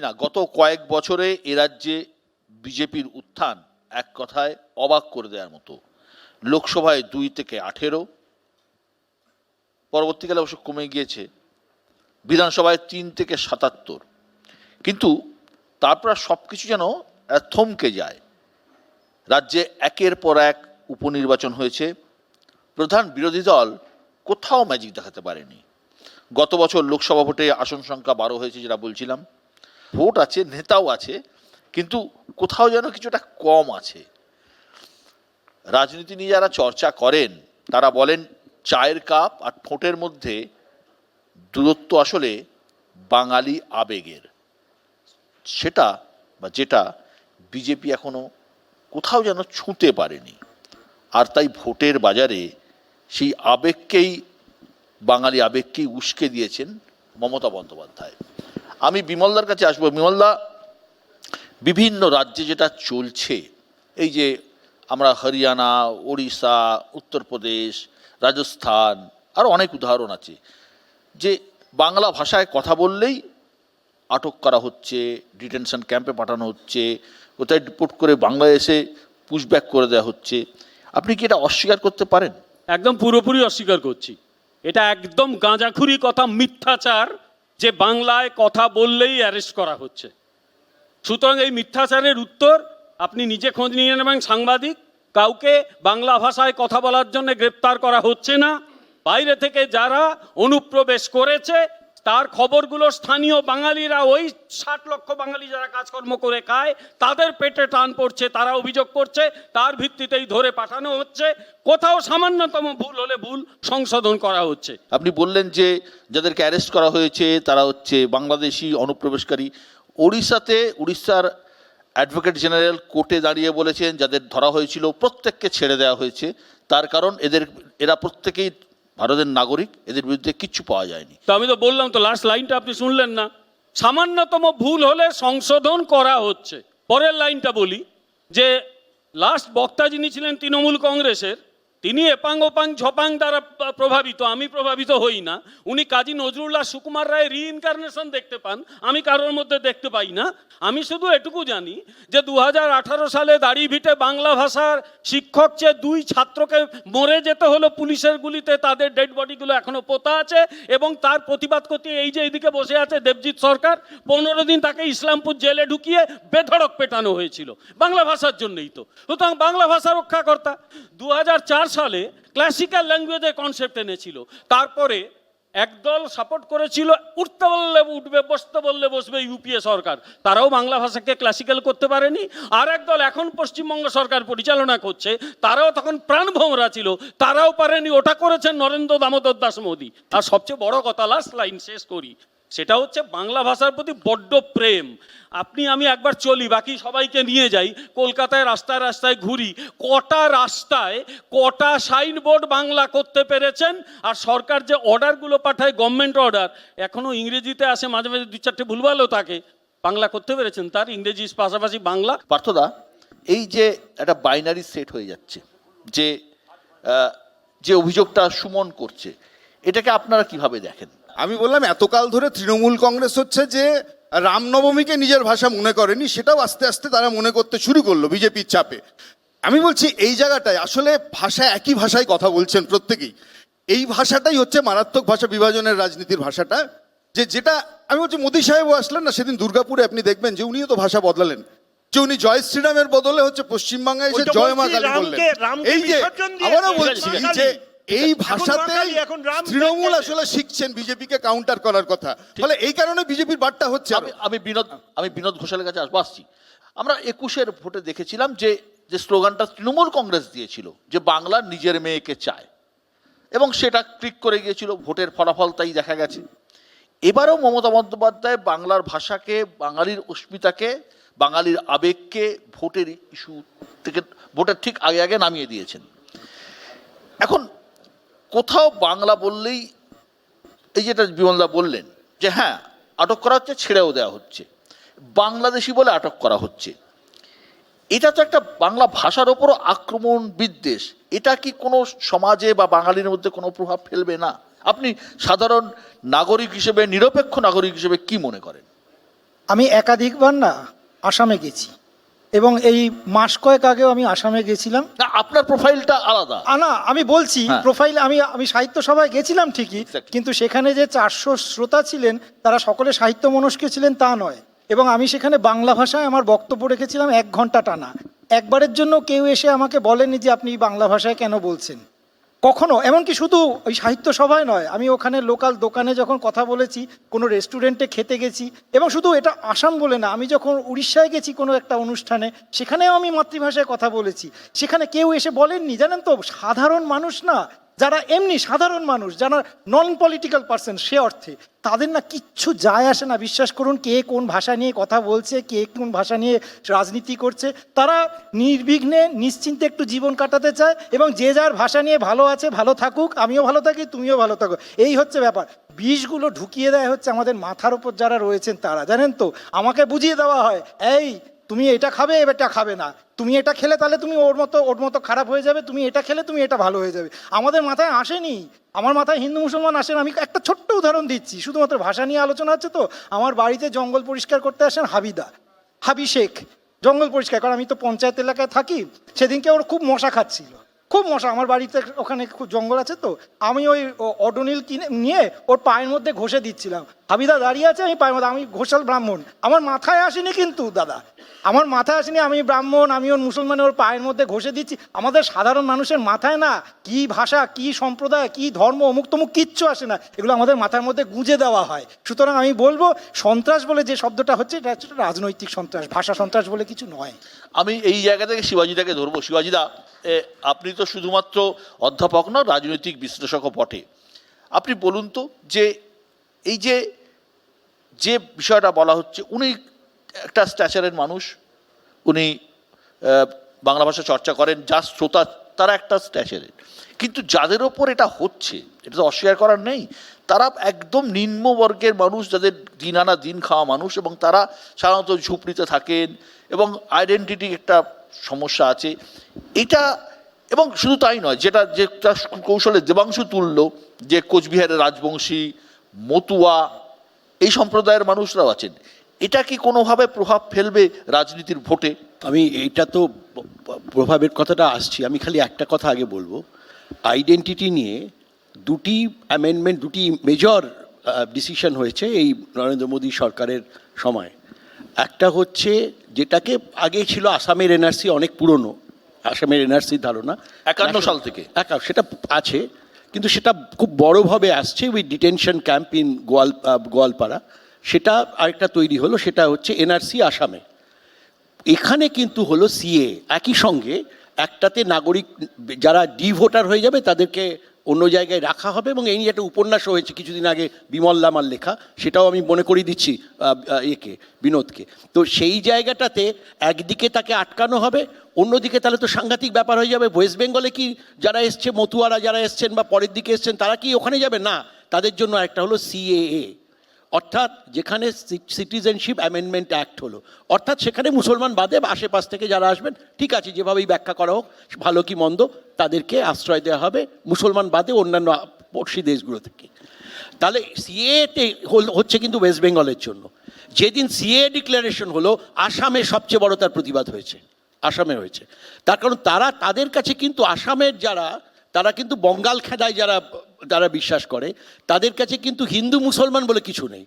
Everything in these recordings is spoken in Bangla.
না, গত কয়েক বছরে এ রাজ্যে বিজেপির উত্থান এক কথায় অবাক করে দেওয়ার মতো। লোকসভায় দুই থেকে আঠেরো, পরবর্তীকালে অবশ্য কমে গিয়েছে, বিধানসভায় তিন থেকে সাতাত্তর। কিন্তু তারপর সব কিছু যেন থমকে যায়। রাজ্যে একের পর এক উপনির্বাচন হয়েছে। প্রধান বিরোধী দল কোথাও ম্যাজিক দেখাতে পারেনি। গত বছর লোকসভা ভোটে আসন সংখ্যা বারো হয়েছে যেটা বলছিলাম। ভোট আছে, নেতাও আছে, কিন্তু কোথাও যেন কিছুটা কম আছে। রাজনীতি নিয়ে যারা চর্চা করেন, তারা বলেন চায়ের কাপ আর ঠোঁটের মধ্যে দূরত্ব আসলে বাঙালি আবেগের। সেটা বা যেটা বিজেপি এখনও কোথাও যেন ছুঁতে পারেনি। আর তাই ভোটের বাজারে সেই আবেগকেই, বাঙালি আবেগকেই উস্কে দিয়েছেন মমতা বন্দ্যোপাধ্যায়। আমি বিমলদার কাছে আসব। বিমলদা, বিভিন্ন রাজ্যে যেটা চলছে, এই যে আমরা হরিয়ানা, ওড়িশা, উত্তরপ্রদেশ, রাজস্থান আরও অনেক উদাহরণ আছে। যে বাংলা ভাষায় কথা বললেই আটক করা হচ্ছে, ডিটেনশন ক্যাম্পে পাঠানো হচ্ছে, কোথায় ডিপোর্ট করে বাংলাদেশে পুশব্যাক করে দেওয়া হচ্ছে। আপনি কি এটা অস্বীকার করতে পারেন? একদম পুরোপুরি অস্বীকার করছি। এটা একদম গাঁজাখুরি কথা, মিথ্যাচার। যে বাংলায় কথা বললেই অ্যারেস্ট করা হচ্ছে। সুতরাং এই মিথ্যাচারের উত্তর আপনি নিজে খোঁজ নিয়ে নেবেন সাংবাদিক, কাউকে বাংলা ভাষায় কথা বলার জন্য গ্রেপ্তার করা হচ্ছে না। বাইরে থেকে যারা অনুপ্রবেশ করেছে তার খবরগুলো স্থানীয় বাঙালিরা ওই ষাট লক্ষ বাঙালি যারা কাজকর্ম করে খায়, তাদের পেটে টান পড়ছে, তারা অভিযোগ করছে, তার ভিত্তিতেই ধরে পাঠানো হচ্ছে। কোথাও সামান্যতম ভুল হলে ভুল সংশোধন করা হচ্ছে। আপনি বললেন যে যাদেরকে অ্যারেস্ট করা হয়েছে, তারা হচ্ছে বাংলাদেশি, অনুপ্রবেশকারী। ওড়িশাতে উড়িষ্যার অ্যাডভোকেট জেনারেল কোর্টে দাঁড়িয়ে বলেছেন, যাদের ধরা হয়েছিল, প্রত্যেককে ছেড়ে দেওয়া হয়েছে। তার কারণ এদের, এরা প্রত্যেকেই ভারতের নাগরিক, এদের বিরুদ্ধে কিচ্ছু পাওয়া যায়নি। তো আমি তো বললাম, তো লাস্ট লাইনটা আপনি শুনলেন না। সামান্যতম ভুল হলে সংশোধন করা হচ্ছে। পরের লাইনটা বলি, যে লাস্ট বক্তা যিনি ছিলেন তৃণমূল কংগ্রেসের তিনি এপাং ওপাং ঝপাং দ্বারা প্রভাবিত, আমি প্রভাবিত হই না। উনি কাজী নজরুল্লাহ সুকুমার রায় রিইনকারনেশন দেখতে পান, আমি কারোর মধ্যে দেখতে পাই না। আমি শুধু এটুকু জানি যে দুহাজার আঠারো সালে দাড়ি ভিটে বাংলা ভাষার শিক্ষক চেয়ে দুই ছাত্রকে মরে যেতে হলো পুলিশের গুলিতে, তাদের ডেড বডিগুলো এখনও পোতা আছে এবং তার প্রতিবাদ করতে এই যে এদিকে বসে আছে দেবজিৎ সরকার, পনেরো দিন তাকে ইসলামপুর জেলে ঢুকিয়ে বেধড়ক পেটানো হয়েছিল। বাংলা ভাষার জন্যই তো। সুতরাং বাংলা ভাষা রক্ষাকর্তা দু হাজার চার সালে ক্লাসিক্যাল ল্যাঙ্গুয়েজের কনসেপ্ট এনেছিল। তারপরে একদল সাপোর্ট করেছিল উঠতে বললে উঠবে বসতে বললে বসবে ইউপিএ সরকার। তারাও বাংলা ভাষাকে ক্লাসিক্যাল করতে পারেনি। আর একদল এখন পশ্চিমবঙ্গ সরকার পরিচালনা করছে, তারাও তখন প্রাণভোমরা ছিল। তারাও পারেনি, ওটা করেছেন নরেন্দ্র দামোদর দাস মোদী। আর সবচেয়ে বড় কথা লাস্ট লাইন শেষ করি। সেটা হচ্ছে বাংলা ভাষার প্রতি বড্ড প্রেম। আপনি, আমি একবার চলি, বাকি সবাইকে নিয়ে যাই, কলকাতায় রাস্তায় রাস্তায় ঘুরি, কটা রাস্তায় কটা সাইনবোর্ড বাংলা করতে পেরেছেন? আর সরকার যে অর্ডারগুলো পাঠায় গভর্নমেন্ট অর্ডার এখনও ইংরেজিতে আসে মাঝে মাঝে দু চারটে ভুলভালও থাকে বাংলা করতে পেরেছেন, তার ইংরেজির পাশাপাশি বাংলা। পার্থদা, এই যে একটা বাইনারি সেট হয়ে যাচ্ছে, যে যে অভিযোগটা সুমন করছে, এটাকে আপনারা কীভাবে দেখেন? আমি বললাম এতকাল ধরে তৃণমূল কংগ্রেস হচ্ছে যে রামনবমীকে নিজের ভাষা মনে করেনি সেটাও আস্তে আস্তে তারা মনে করতে শুরু করল বিজেপির চাপে। আমি বলছি এই জায়গাটায় আসলে ভাষা একই ভাষায় কথা বলছেন প্রত্যেকেই। এই ভাষাটাই হচ্ছে মারাত্মক ভাষা বিভাজনের রাজনীতির ভাষাটা যে যেটা আমি বলছি মোদী সাহেবও আসলেন না? সেদিন দুর্গাপুরে আপনি দেখবেন যে উনিও তো ভাষা বদলালেন। যে উনি জয় শ্রীরামের বদলে হচ্ছে পশ্চিমবাংলায় এসে জয় মা কালী বললেন। এই যে আবারও বলছি যে। এই ভাষাতে তৃণমূল আসলে শিখছেন বিজেপিকে কাউন্টার করার কথা। ফলে এই কারণে বিজেপির বার্তা হচ্ছে আমি আমি বিনোদ আমি বিনোদ ঘোষালের কাছে আসব আসছি। আমরা একুশের ভোটে দেখেছিলাম যে যে স্লোগানটা তৃণমূল কংগ্রেস দিয়েছিল যে বাংলা নিজের মেয়েকে চায়। এবং সেটা ক্লিক করে গিয়েছিল ভোটের ফলাফল তাই দেখা গেছে। এবারও মমতা বন্দ্যোপাধ্যায় বাংলার ভাষাকে বাঙালির অস্মিতাকে বাঙালির আবেগকে ভোটের ইস্যু থেকে ভোটের ঠিক আগে আগে নামিয়ে দিয়েছেন। এখন কোথাও বাংলা বললেই এই যেটা বিমলদা বললেন, যে হ্যাঁ আটক করা হচ্ছে, ছেড়েও দেওয়া হচ্ছে। বাংলাদেশি বলে আটক করা হচ্ছে। এটা তো একটা বাংলা ভাষার ওপরও আক্রমণ বিদ্বেষ। এটা কি কোনো সমাজে বা বাঙালির মধ্যে কোনো প্রভাব ফেলবে না? আপনি সাধারণ নাগরিক হিসেবে, নিরপেক্ষ নাগরিক হিসেবে কি মনে করেন? আমি একাধিকবার না, আসামে গেছি। এবং এই মাস কয়েক আগেও আমি আসামে গেছিলাম। না আপনার প্রোফাইলটা আলাদা। আ, না আমি বলছি হ্যাঁ। প্রোফাইল আমি আমি সাহিত্য সভায় গেছিলাম ঠিকই Exactly. কিন্তু সেখানে যে চারশো শ্রোতা ছিলেন তারা সকলে সাহিত্য মনস্ক ছিলেন তা নয়। এবং আমি সেখানে বাংলা ভাষায় আমার বক্তব্য রেখেছিলাম এক ঘণ্টা টানা। একবারের জন্য কেউ এসে আমাকে বলেনি যে আপনি বাংলা ভাষায় কেন বলছেন। কখনো, এমনকি শুধু ওই সাহিত্য সভায় নয়, আমি ওখানে লোকাল দোকানে যখন কথা বলেছি, কোনো রেস্টুরেন্টে খেতে গেছি, এবং শুধু এটা আসাম বলে না, আমি যখন উড়িষ্যায় গেছি কোনো একটা অনুষ্ঠানে, সেখানেও আমি মাতৃভাষায় কথা বলেছি। সেখানে কেউ এসে বলেননি, জানেন তো, সাধারণ মানুষ না যারা এমনি সাধারণ মানুষ, যারা নন পলিটিক্যাল পার্সন সে অর্থে, তাদের না কিচ্ছু যায় আসে না। বিশ্বাস করুন, কে কোন ভাষা নিয়ে কথা বলছে, কে কোন ভাষা নিয়ে রাজনীতি করছে, তারা নির্বিঘ্নে, নিশ্চিন্তে একটু জীবন কাটাতে চায় এবং যে যার ভাষা নিয়ে ভালো আছে, ভালো থাকুক, আমিও ভালো থাকি, তুমিও ভালো থাকো। এই হচ্ছে ব্যাপার। বিষগুলো ঢুকিয়ে দেয় হচ্ছে আমাদের মাথার উপর যারা রয়েছেন তারা। জানেন তো? আমাকে বুঝিয়ে দেওয়া হয়, এই তুমি এটা খাবে এটা খাবে না। তুমি এটা খেলে তাহলে তুমি ওর মতো ওর মতো খারাপ হয়ে যাবে, তুমি এটা খেলে তুমি এটা ভালো হয়ে যাবে। আমাদের মাথায় আসেনি। আমার মাথায় হিন্দু মুসলমান আসেন আমি একটা ছোট্ট উদাহরণ দিচ্ছি। শুধুমাত্র ভাষা নিয়ে আলোচনা হচ্ছে তো? আমার বাড়িতে জঙ্গল পরিষ্কার করতে আসেন হাবিদা। হাবি শেখ জঙ্গল পরিষ্কার। কারণ আমি তো পঞ্চায়েত এলাকায় থাকি। সেদিনকে ওর খুব মশা খাচ্ছিল। খুব মশা, আমার বাড়িতে ওখানে খুব জঙ্গল আছে তো, আমি ওই অডোনিল কিনে, নিয়ে ওর পায়ের মধ্যে ঘষে দিচ্ছিলাম। হাবিদা দাঁড়িয়ে আছে, আমি পায়ের মধ্যে, আমি ঘোষাল ব্রাহ্মণ। আমার মাথায় আসেনি কিন্তু, দাদা। আমার মাথায় আসেনি, আমি ব্রাহ্মণ, আমি ওর মুসলমান ওর পায়ের মধ্যে ঘষে দিচ্ছি। আমাদের সাধারণ মানুষের মাথায় না কি ভাষা, কি সম্প্রদায়, কি ধর্ম অমুক তমুক কিচ্ছু আসে না। এগুলো আমাদের মাথার মধ্যে গুঁজে দেওয়া হয়। সুতরাং আমি বলব, সন্ত্রাস বলে যে শব্দটা হচ্ছে, এটা হচ্ছে রাজনৈতিক সন্ত্রাস, ভাষা সন্ত্রাস বলে কিছু নয়। আমি এই জায়গা থেকে শিবাজিদাকে ধরবো। শিবাজিদা আপনি তো শুধুমাত্র অধ্যাপক না রাজনৈতিক বিশ্লেষকও বটে। আপনি বলুন তো যে এই যে যে বিষয়টা বলা হচ্ছে, উনি একটা স্ট্যাচারের মানুষ, উনি বাংলা ভাষা চর্চা করেন, যা শ্রোতা, তারা একটা স্ট্যাচারের কিন্তু যাদের ওপর এটা হচ্ছে, এটা তো অস্বীকার করার নেই, তারা একদম নিম্নবর্গের মানুষ, যাদের দিন আনা দিন খাওয়া মানুষ, এবং তারা সাধারণত ঝুপড়িতে থাকেন, এবং আইডেন্টিটি একটা সমস্যা আছে। এটা এবং শুধু তাই নয়, যেটা যেটা কৌশলে দেবাংশু তুললো যে কোচবিহারের রাজবংশী, মতুয়া, এই সম্প্রদায়ের মানুষরাও আছেন। এটা কি কোনোভাবে প্রভাব ফেলবে রাজনীতির ভোটে? আমি এটা তো প্রভাবের কথাটা আসছি, আমি খালি একটা কথা আগে বলব। আইডেন্টিটি নিয়ে দুটি অ্যামেন্ডমেন্ট দুটি মেজর ডিসিশন হয়েছে এই নরেন্দ্র মোদী সরকারের সময়। একটা হচ্ছে, যেটাকে আগে ছিল আসামের এনআরসি অনেক পুরনো আসামের এনআরসির ধারণা। 51 সাল থেকে। একা সেটা আছে কিন্তু সেটা খুব বড়োভাবে আসছে উই ডিটেনশন ক্যাম্প ইন গোয়াল গোয়ালপাড়া। সেটা আরেকটা তৈরি হলো সেটা হচ্ছে এনআরসি আসামে। এখানে কিন্তু হলো সিএ একই সঙ্গে একটাতে নাগরিক যারা ডি ভোটার হয়ে যাবে তাদেরকে অন্য জায়গায় রাখা হবে এবং এই নিয়ে একটা উপন্যাসও হয়েছে কিছুদিন আগে বিমল লামার লেখা, সেটাও আমি মনে করিয়ে দিচ্ছি একে, বিনোদকে। তো সেই জায়গাটাতে একদিকে তাকে আটকানো হবে, অন্যদিকে তাহলে তো সাংঘাতিক ব্যাপার হয়ে যাবে। ওয়েস্ট বেঙ্গলে কি যারা এসছে, মতুয়ারা যারা এসছেন বা পরের দিকে এসছেন, তারা কি ওখানে যাবে? না, তাদের জন্য একটা হলো সিএএ অর্থাৎ যেখানে সিটিজেনশিপ অ্যামেন্ডমেন্ট অ্যাক্ট হলো। অর্থাৎ সেখানে মুসলমান বাদে আশেপাশ থেকে যারা আসবেন, ঠিক আছে, যেভাবেই ব্যাখ্যা করা হোক, ভালো কি মন্দ, তাদেরকে আশ্রয় দেওয়া হবে মুসলমান বাদে অন্যান্য পড়শি দেশগুলো থেকে। তাহলে সিএতে হচ্ছে কিন্তু ওয়েস্ট বেঙ্গলের জন্য। যেদিন সিএ ডিক্লারেশন হলো, আসামে সবচেয়ে বড় তার প্রতিবাদ হয়েছে। আসামে হয়েছে। তার কারণ তারা, তাদের কাছে কিন্তু আসামের যারা তারা কিন্তু বঙ্গাল খেদায় যারা যারা বিশ্বাস করে, তাদের কাছে কিন্তু হিন্দু মুসলমান বলে কিছু নেই।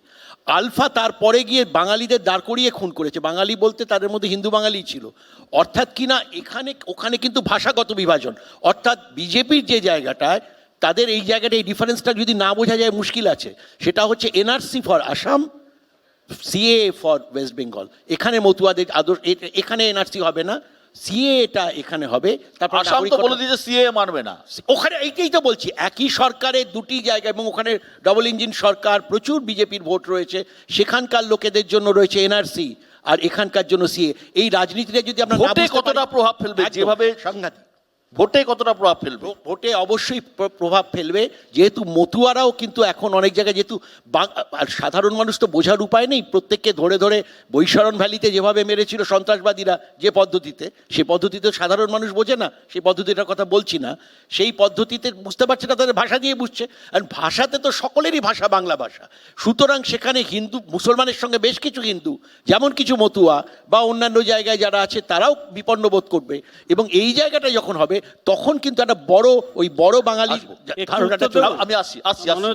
আলফা তারপরে গিয়ে বাঙালিদের দাঁড় করিয়ে খুন করেছে। বাঙালি বলতে তাদের মধ্যে হিন্দু বাঙালি ছিল। অর্থাৎ কিনা এখানে, ওখানে কিন্তু ভাষাগত বিভাজন। অর্থাৎ বিজেপির যে জায়গাটায়, তাদের এই জায়গাটা এই ডিফারেন্সটা যদি না বোঝা যায় মুশকিল আছে। সেটা হচ্ছে NRC for Assam CA for West Bengal. এখানে মতুয়াদের আদর্শ এখানে এনআরসি হবে না। সিএ এটা এখানে হবে তারপর আসাম তো বলে দিয়েছে সিএ মানবে না। ওখানে এইটাই তো বলছি একই সরকারের দুটি জায়গা এবং ওখানে ডবল ইঞ্জিন সরকার প্রচুর বিজেপির ভোট রয়েছে সেখানকার লোকেদের জন্য রয়েছে এনআরসি আর এখানকার জন্য সিএ এই রাজনীতিটা যদি আমরা কতটা প্রভাব ফেলবে? যেভাবে- সাংঘাতিক। ভোটে কতটা প্রভাব ফেলবে? ভোটে অবশ্যই প্রভাব ফেলবে। যেহেতু মতুয়ারাও কিন্তু এখন অনেক জায়গায় যেহেতু সাধারণ মানুষ তো বোঝার উপায় নেই। প্রত্যেককে ধরে ধরে বৈশরণ ভ্যালিতে যেভাবে মেরেছিল সন্ত্রাসবাদীরা যে পদ্ধতিতে সেই পদ্ধতিতে সাধারণ মানুষ বোঝে না সেই পদ্ধতিটার কথা বলছি না। সেই পদ্ধতিতে বুঝতে পারছে না, তাদের ভাষা দিয়ে বুঝছে। আর ভাষাতে তো সকলেরই ভাষা বাংলা ভাষা। সুতরাং সেখানে হিন্দু, মুসলমানের সঙ্গে বেশ কিছু হিন্দু, যেমন কিছু মতুয়া বা অন্যান্য জায়গায় যারা আছে, তারাও বিপন্ন বোধ করবে। এবং এই জায়গাটা যখন হবে তখন কিন্তু একটা বড় ওই বড় বাঙালি। ধারণাটা? আমি আসি আসি মনে